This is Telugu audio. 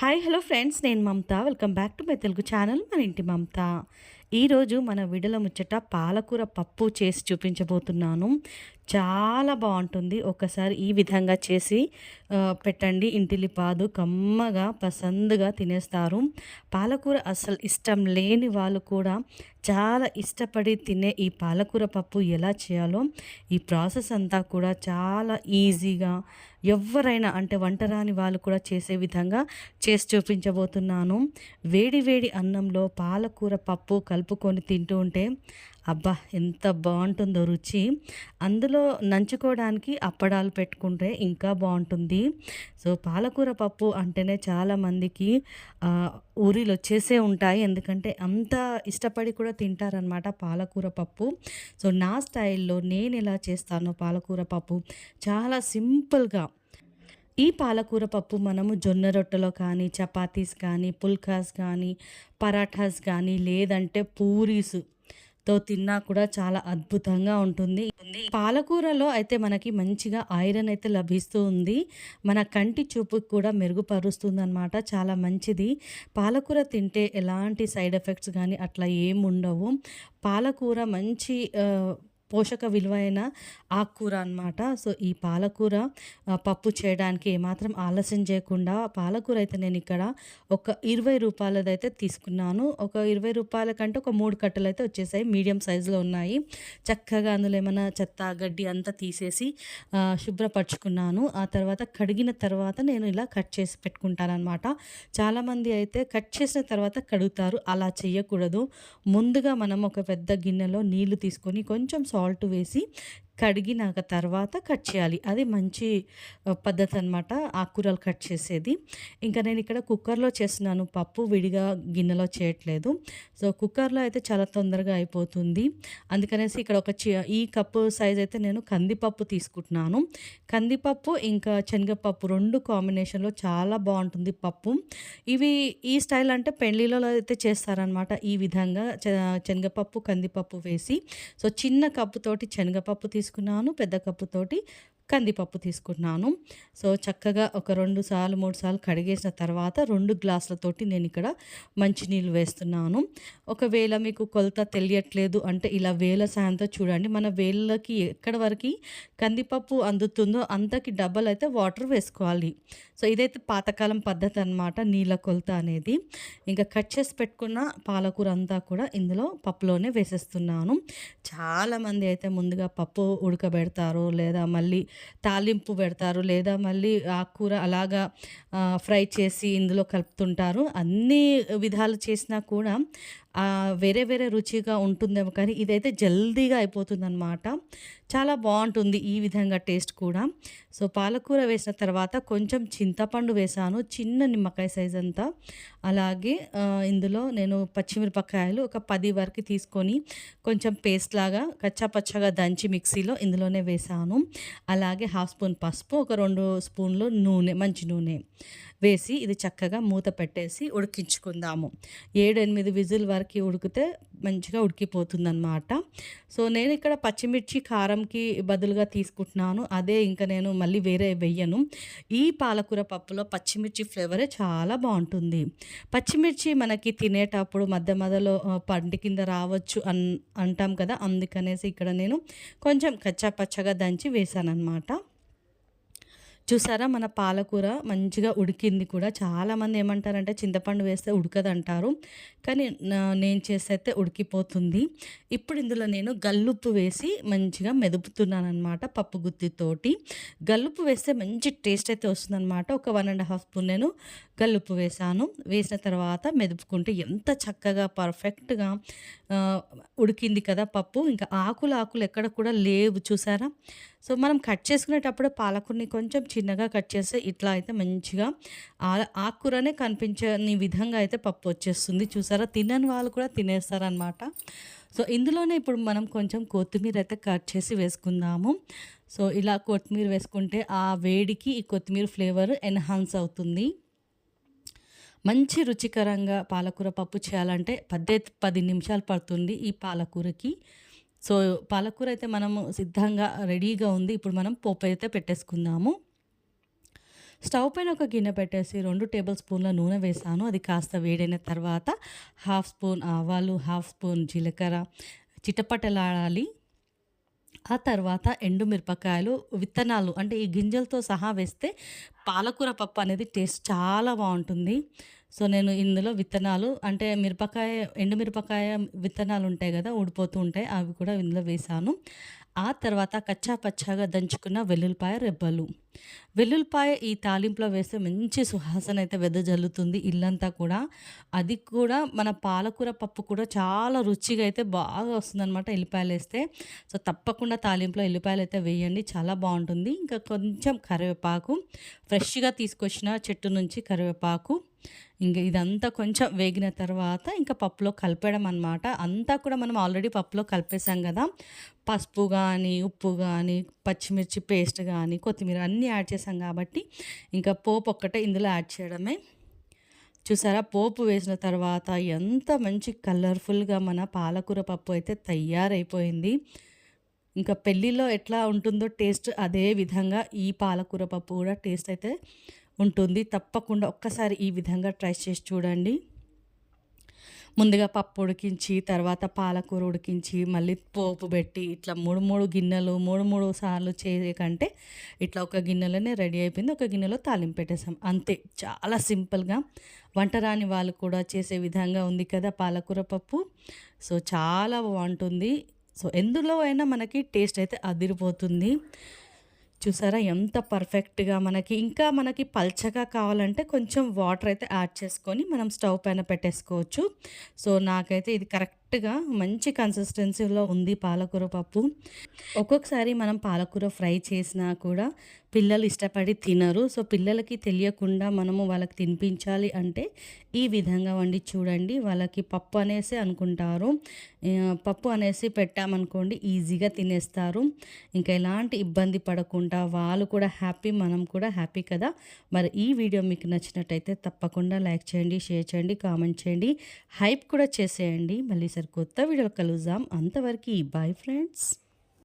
హాయ్ హలో ఫ్రెండ్స్ నేను Mamata. Welcome back to my Telugu channel మన ఇంటి మమత. ఈరోజు మన విడల ముచ్చట పాలకూర పప్పు చేసి చూపించబోతున్నాను. చాలా బాగుంటుంది. ఒకసారి ఈ విధంగా చేసి పెట్టండి. పెట్టండి ఇంటిలిపాదు కమ్మగా పసందుగా తినేస్తారు. పాలకూర అసలు ఇష్టం లేని వాళ్ళు కూడా చాలా ఇష్టపడి తినే ఈ పాలకూర పప్పు ఎలా చేయాలో ఈ ప్రాసెస్ అంతా కూడా చాలా ఈజీగా ఎవరైనా అంటే వంట రాని వాళ్ళు కూడా చేసే విధంగా చేసి చూపించబోతున్నాను. వేడి వేడి అన్నంలో పాలకూర పప్పు కలుపుకొని తింటూ ఉంటే అబ్బా ఎంత బాగుంటుందో రుచి. అందులో నంచుకోవడానికి అప్పడాలు పెట్టుకుంటే ఇంకా బాగుంటుంది. సో పాలకూర పప్పు అంటేనే చాలామందికి ఊరిలో వచ్చేసే ఉంటాయి. ఎందుకంటే అంత ఇష్టపడి కూడా తింటారనమాట పాలకూర పప్పు. సో నా స్టైల్లో నేను ఎలా చేస్తానో పాలకూర పప్పు చాలా సింపుల్గా ఈ పాలకూర పప్పు మనము జొన్న రొట్టెలో కానీ చపాతీస్ కానీ పుల్కాస్ కానీ పరాఠాస్ కానీ లేదంటే పూరీస్తో తిన్నా కూడా చాలా అద్భుతంగా ఉంటుంది. పాలకూరలో అయితే మనకి మంచిగా ఐరన్ అయితే లభిస్తూ ఉంది. మన కంటి చూపుకు కూడా మెరుగుపరుస్తుంది అనమాట చాలా మంచిది. పాలకూర తింటే ఎలాంటి సైడ్ ఎఫెక్ట్స్ కానీ అట్లా ఏముండవు ఉండవు. పాలకూర మంచి పోషక విలువైన ఆకుకూర అనమాట సో ఈ పాలకూర పప్పు చేయడానికి ఏమాత్రం ఆలస్యం చేయకుండా పాలకూర అయితే నేను ఇక్కడ ఒక ఇరవై రూపాయలదైతే తీసుకున్నాను. ఒక ఇరవై రూపాయల కంటే ఒక మూడు కట్టలు అయితే వచ్చేసాయి. మీడియం సైజులో ఉన్నాయి. చక్కగా అందులో ఏమైనా చెత్త గడ్డి అంతా తీసేసి శుభ్రపరుచుకున్నాను శుభ్రపరచుకున్నాను. ఆ తర్వాత కడిగిన తర్వాత నేను ఇలా కట్ చేసి పెట్టుకుంటాను అనమాట చాలామంది అయితే కట్ చేసిన తర్వాత కడుగుతారు. అలా చేయకూడదు ముందుగా మనం ఒక పెద్ద గిన్నెలో నీళ్ళు తీసుకొని కొంచెం సాల్ట్ వేసి కడిగినాక తర్వాత కట్ చేయాలి. అది మంచి పద్ధతి అనమాట ఆకుకూరలు కట్ చేసేది. ఇంకా నేను ఇక్కడ కుక్కర్లో చేస్తున్నాను. పప్పు విడిగా గిన్నెలో చేయట్లేదు. సో కుక్కర్లో అయితే చాలా తొందరగా అయిపోతుంది. అందుకనేసి ఇక్కడ ఒక చి ఈ కప్పు సైజ్ అయితే నేను కందిపప్పు తీసుకుంటున్నాను. కందిపప్పు ఇంకా శనగపప్పు రెండు కాంబినేషన్లో చాలా బాగుంటుంది పప్పు. ఇవి ఈ స్టైల్ అంటే పెళ్ళిళ్ళలో అయితే చేస్తారనమాట ఈ విధంగా. చ- శనగపప్పు కందిపప్పు వేసి. సో చిన్న కప్పుతోటి శనగపప్పు తీసుకున్నాను పెద్ద కప్పుతోటి. కందిపప్పు తీసుకున్నాను. సో చక్కగా ఒక రెండు సార్లు మూడు సార్లు కడిగేసిన తర్వాత రెండు గ్లాసులతోటి నేను ఇక్కడ మంచినీళ్ళు వేస్తున్నాను. ఒకవేళ మీకు కొలత తెలియట్లేదు అంటే ఇలా వేల సాయంతో చూడండి. మన వేళ్ళకి ఎక్కడ వరకు కందిపప్పు అందుతుందో అంతకి డబల్ అయితే వాటర్ వేసుకోవాలి. సో ఇదైతే పాతకాలం పద్ధతి అనమాట నీళ్ళ కొలత అనేది. ఇంకా కట్ చేసి పెట్టుకున్న పాలకూర అంతా కూడా ఇందులో పప్పులోనే వేసేస్తున్నాను. చాలామంది అయితే ముందుగా పప్పు ఉడకబెడతారు లేదా మళ్ళీ తాలింపు పెడతారు లేదా మళ్ళీ ఆకుకూర అలాగా ఫ్రై చేసి ఇందులో కలుపుతుంటారు. అన్ని విధాలు చేసినా కూడా వేరే వేరే రుచిగా ఉంటుందేమో కానీ ఇదైతే జల్దీగా అయిపోతుంది అనమాట చాలా బాగుంటుంది ఈ విధంగా టేస్ట్ కూడా. సో పాలకూర వేసిన తర్వాత కొంచెం చింతపండు వేసాను చిన్న నిమ్మకాయ సైజ్ అంతా. అలాగే ఇందులో నేను పచ్చిమిరపకాయలు ఒక పది వరకు తీసుకొని కొంచెం పేస్ట్ లాగా కచ్చాపచ్చగా దంచి మిక్సీలో ఇందులోనే వేసాను. అలాగే హాఫ్ స్పూన్ పసుపు ఒక రెండు స్పూన్లు నూనె మంచి నూనె వేసి ఇది చక్కగా మూత పెట్టేసి ఉడికించుకుందాము. ఏడెనిమిది విజిల్ వరకు ఉడికితే మంచిగా ఉడికిపోతుంది అనమాట సో నేను ఇక్కడ పచ్చిమిర్చి కారంకి బదులుగా తీసుకుంటున్నాను. అదే ఇంకా నేను మళ్ళీ వేరే వెయ్యను ఈ పాలకూర పప్పులో పచ్చిమిర్చి ఫ్లేవరే చాలా బాగుంటుంది. పచ్చిమిర్చి మనకి తినేటప్పుడు మధ్య మధ్యలో ఆ, పంటి కింద రావచ్చు అన్ అంటాం కదా. అందుకనేసి ఇక్కడ నేను కొంచెం కచ్చా పచ్చగా దంచి వేసాను అనమాట చూసారా మన పాలకూర మంచిగా ఉడికింది కూడా. చాలామంది ఏమంటారంటే చింతపండు వేస్తే ఉడకదంటారు. కానీ నేను చేస్తే అయితే ఉడికిపోతుంది. ఇప్పుడు ఇందులో నేను గల్లుప్పు వేసి మంచిగా మెదుపుతున్నాను అనమాట పప్పు గుత్తితోటి. గల్లుప్పు వేస్తే మంచి టేస్ట్ అయితే వస్తుందన్నమాట. ఒక వన్ అండ్ హాఫ్ స్పూన్ నేను గల్లుప్పు వేసాను. వేసిన తర్వాత మెదుపుకుంటే ఎంత చక్కగా పర్ఫెక్ట్గా ఉడికింది కదా పప్పు. ఇంకా ఆకులు ఆకులు ఎక్కడ కూడా లేవు. చూసారా? సో మనం కట్ చేసుకునేటప్పుడు పాలకూరని కొంచెం చిన్నగా కట్ చేస్తే ఇట్లా అయితే మంచిగా ఆ- ఆకుకూరనే కనిపించని విధంగా అయితే పప్పు వచ్చేస్తుంది. చూసారా? తినని వాళ్ళు కూడా తినేస్తారనమాట సో ఇందులోనే ఇప్పుడు మనం కొంచెం కొత్తిమీర అయితే కట్ చేసి వేసుకుందాము. సో ఇలా కొత్తిమీర వేసుకుంటే ఆ వేడికి ఈ కొత్తిమీర ఫ్లేవర్ ఎన్హాన్స్ అవుతుంది. మంచి రుచికరంగా పాలకూర పప్పు చేయాలంటే పదే పది నిమిషాలు పడుతుంది ఈ పాలకూరకి. సో పాలకూర అయితే మనము సిద్ధంగా రెడీగా ఉంది. ఇప్పుడు మనం పోపు అయితే పెట్టేసుకుందాము. స్టవ్ పైన ఒక గిన్నె పెట్టేసి రెండు టేబుల్ స్పూన్ల నూనె వేసాను. అది కాస్త వేడైన తర్వాత హాఫ్ స్పూన్ ఆవాలు హాఫ్ స్పూన్ జీలకర్ర చిటపటలాడాలి. ఆ తర్వాత ఎండుమిరపకాయలు విత్తనాలు అంటే ఈ గింజలతో సహా వేస్తే పాలకూర పప్పు అనేది టేస్ట్ చాలా బాగుంటుంది. సో నేను ఇందులో విత్తనాలు అంటే మిరపకాయ ఎండుమిరపకాయ విత్తనాలు ఉంటాయి కదా ఊడిపోతూ ఉంటాయి అవి కూడా ఇందులో వేసాను. ఆ తర్వాత కచ్చా పచ్చాగా దంచుకున్న వెల్లుల్లిపాయ రెబ్బలు. వెల్లుల్లిపాయ ఈ తాలింపులో వేస్తే మంచి సువాసన అయితే వెదజల్లుతుంది ఇల్లంతా కూడా. అది కూడా మన పాలకూర పప్పు కూడా చాలా రుచిగా అయితే బాగా వస్తుందన్నమాట ఎల్లిపాయలు వేస్తే. సో తప్పకుండా తాలింపులో ఎల్లిపాయలు అయితే వేయండి. చాలా బాగుంటుంది. ఇంకా కొంచెం కరివేపాకు. ఫ్రెష్గా తీసుకొచ్చిన చెట్టు నుంచి కరివేపాకు. ఇంకా ఇదంతా కొంచెం వేగిన తర్వాత ఇంకా పప్పులో కలిపేయడం అనమాట అంతా కూడా మనం ఆల్రెడీ పప్పులో కలిపేసాం కదా. పసుపు కానీ ఉప్పు కానీ పచ్చిమిర్చి పేస్ట్ కానీ కొత్తిమీర అన్నీ యాడ్ చేసాం కాబట్టి ఇంకా పోపు ఒక్కటే ఇందులో యాడ్ చేయడమే. చూసారా? పోపు వేసిన తర్వాత ఎంత మంచి కలర్ఫుల్గా మన పాలకూర పప్పు అయితే తయారైపోయింది. ఇంకా పెళ్ళిలో ఎట్లా ఉంటుందో టేస్ట్ అదే విధంగా ఈ పాలకూర పప్పు కూడా టేస్ట్ అయితే ఉంటుంది. తప్పకుండా ఒక్కసారి ఈ విధంగా ట్రై చేసి చూడండి. ముందుగా పప్పు ఉడికించి తర్వాత పాలకూర ఉడికించి మళ్ళీ పోపు పెట్టి ఇట్లా మూడు మూడు గిన్నెలు మూడు మూడు సార్లు చేయకంటే ఇట్లా ఒక గిన్నెలోనే రెడీ అయిపోయింది. ఒక గిన్నెలో తాలింపు పెట్టేసాం. అంతే. చాలా సింపుల్గా వంట రాని వాళ్ళు కూడా చేసే విధంగా ఉంది కదా పాలకూర పప్పు. సో చాలా బాగుంటుంది. సో ఎందులో అయినా మనకి టేస్ట్ అయితే అదిరిపోతుంది. చూసారా? ఎంత పర్ఫెక్ట్గా మనకి ఇంకా మనకి పల్చగా కావాలంటే కొంచెం వాటర్ అయితే యాడ్ చేసుకొని మనం స్టవ్ పైన పెట్టేసుకోవచ్చు. సో నాకైతే ఇది కరెక్ట్ కరెక్ట్గా మంచి కన్సిస్టెన్సీలో ఉంది పాలకూర పప్పు. ఒక్కొక్కసారి మనం పాలకూర ఫ్రై చేసినా కూడా పిల్లలు ఇష్టపడి తినరు. సో పిల్లలకి తెలియకుండా మనము వాళ్ళకి తినిపించాలి అంటే ఈ విధంగా వండి చూడండి. వాళ్ళకి పప్పు అనేసి అనుకుంటారు. పప్పు అనేసి పెట్టామనుకోండి ఈజీగా తినేస్తారు. ఇంకా ఎలాంటి ఇబ్బంది పడకుండా వాళ్ళు కూడా హ్యాపీ మనం కూడా హ్యాపీ కదా. మరి ఈ వీడియో మీకు నచ్చినట్టయితే తప్పకుండా లైక్ చేయండి షేర్ చేయండి కామెంట్ చేయండి. హైప్ కూడా చేసేయండి. మళ్ళీ సరి కొత్త వీడియో కలుద్దాం. అంతవరకు బాయ్ ఫ్రెండ్స్.